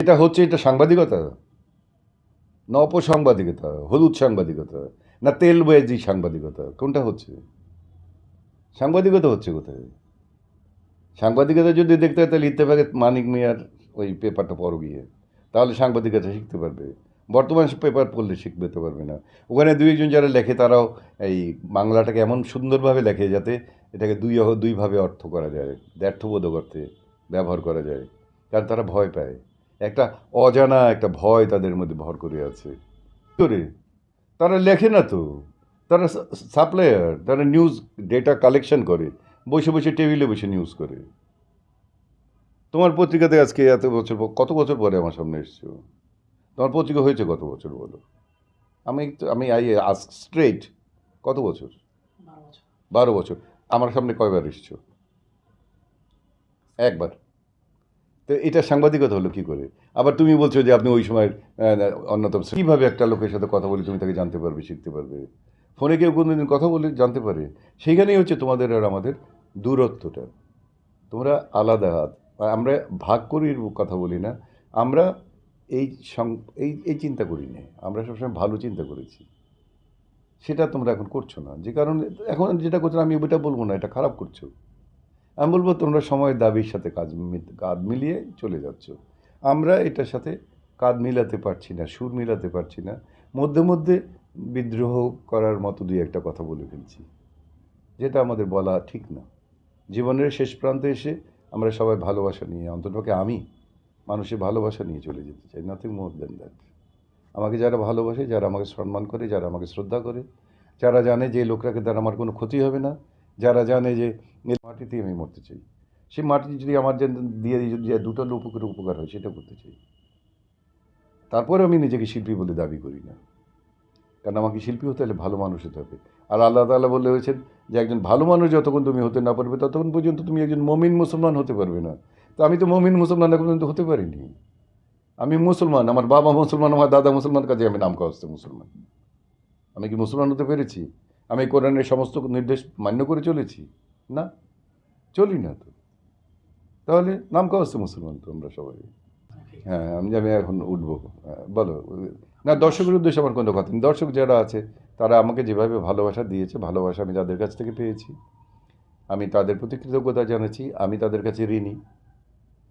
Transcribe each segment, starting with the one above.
এটা হচ্ছে এটা সাংবাদিকতা। না অপসাংবাদিকতা, হলুদ সাংবাদিকতা, না তেল বয়েজি সাংবাদিকতা, কোনটা হচ্ছে? সাংবাদিকতা হচ্ছে কোথায়? সাংবাদিকতা যদি দেখতে হয় তাহলে ইত্তেফাকে মানিক মিয়ার ওই পেপারটা পড়ো গিয়ে। তাহলে সাংবাদিকতা শিখতে পারবে। বর্তমান পেপার পড়লে শিখবে তো পারবে না। ওখানে দুই একজন যারা লেখে তারাও এই বাংলাটাকে এমন সুন্দরভাবে লেখে যাতে এটাকে দুই দুইভাবে অর্থ করা যায়, দ্ব্যর্থবোধক অর্থে ব্যবহার করা যায়। কারণ তারা ভয় পায়। একটা অজানা একটা ভয় তাদের মধ্যে ভর করে আছে। করে তারা লেখে না তো। তারা সাপ্লায়ার তারা নিউজ ডেটা কালেকশন করে বসে বসে টেবিলে বসে নিউজ করে। তোমার পত্রিকাতে আজকে এত বছর কত বছর পরে আমার সামনে এসছো? তোমার পত্রিকা হয়েছে কত বছর বলো? আমি একটু আমি আই আস স্ট্রেট কত বছর। বারো বছর। আমার সামনে কয়বার এসছো? একবার। তো এটা সাংবাদিকতা হলো কি করে? আবার তুমি বলছো যে আপনি ওই সময় অন্যতম কীভাবে একটা লোকের সাথে কথা বলে তুমি তাকে জানতে পারবে, শিখতে পারবে? ফোনে কেউ কোনো দিন কথা বলে জানতে পারে। সেইখানেই হচ্ছে তোমাদের আর আমাদের দূরত্বটা। তোমরা আলাদা হাত। আমরা ভাগ করি কথা বলি না। আমরা এই এই এই চিন্তা করি না। আমরা সবসময় ভালো চিন্তা করেছি। সেটা তোমরা এখন করছ না। যে কারণে, এখন যেটা করছ আমি ওইটা বলব না। এটা খারাপ করছ। আমি বলব, তোমরা সময়ের দাবির সাথে কাজ কাঁধ মিলিয়ে চলে যাচ্ছ। আমরা এটার সাথে কাঁধ মিলাতে পারছি না, সুর মিলাতে পারছি না। মধ্যে মধ্যে বিদ্রোহ করার মতো দুই একটা কথা বলে ফেলছি। যেটা আমাদের বলা ঠিক না। জীবনের শেষ প্রান্তে এসে আমরা সবাই ভালোবাসা নিয়ে, অন্ততপক্ষে আমি মানুষের ভালোবাসা নিয়ে চলে যেতে চাই। নাথিং মোর দেন দ্যাট আমাকে যারা ভালোবাসে, যারা আমাকে সম্মান করে, যারা আমাকে শ্রদ্ধা করে, যারা জানে যে লোকটাকে দ্বারা আমার কোনো ক্ষতি হবে না যারা জানে যে মাটিতেই আমি মরতে চাই। সেই মাটি যদি আমার যে দিয়ে যদি দুটো লোক উপকার হয়, সেটা করতে চাই। তারপরে আমি নিজেকে শিল্পী বলে দাবি করি না। কারণ আমাকে শিল্পী হতে হলে ভালো মানুষ হতে হবে। আর আল্লাহ তাআলা বলে হয়েছেন যে, একজন ভালো মানুষ যতক্ষণ তুমি হতে না পারবে, ততক্ষণ পর্যন্ত তুমি একজন মমিন মুসলমান হতে পারবে না। তো আমি তো মমিন মুসলমান এখন পর্যন্ত হতে পারিনি। আমি মুসলমান, আমার বাবা মুসলমান, আমার দাদা মুসলমান কাজে আমি নাম কাজতে মুসলমান। আমি কি মুসলমান হতে পেরেছি? আমি কোরআনের সমস্ত নির্দেশ মান্য করে চলেছি। না চলি না তো। তাহলে নাম কাজতে মুসলমান তো আমরা সবাই। হ্যাঁ আমি আমি এখন উঠবো। হ্যাঁ, বলো। না দর্শকের উদ্দেশ্যে আমার কোনো কথা নেই। দর্শক যারা আছে তারা আমাকে যেভাবে ভালোবাসা দিয়েছে ভালোবাসা আমি তাদের কাছ থেকে পেয়েছি। আমি তাদের প্রতি কৃতজ্ঞতা জানাচ্ছি। আমি তাদের কাছে ঋণী।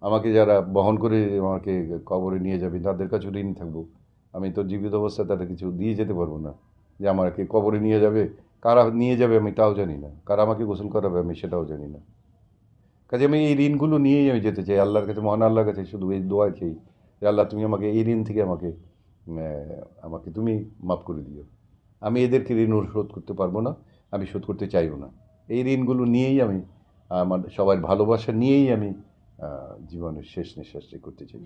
আমাকে যারা বহন করে আমাকে কবরে নিয়ে যাবে তাদের কাছে ঋণী থাকব। আমি তো জীবিত অবস্থায় তাদের কিছু দিয়ে যেতে পারব না। যে আমাকে কবরে নিয়ে যাবে কারা নিয়ে যাবে আমি তাও জানি না। কারা আমাকে গোসল করাবে আমি সেটাও জানি না। কাজে আমি এই ঋণগুলো নিয়েই আমি যেতে চাই, আল্লাহর কাছে, মহান আল্লাহর কাছে শুধু এই দোয়া চাই যে আল্লাহ তুমি আমাকে এই ঋণ থেকে আমাকে আমাকে তুমি মাফ করে দিও। আমি এদেরকে ঋণ শোধ করতে পারব না, আমি শোধ করতে চাইব না। এই ঋণগুলো নিয়েই আমি, আমার সবার ভালোবাসা নিয়েই আমি জীবনের শেষ নিঃশ্বাসটি করতে চাই।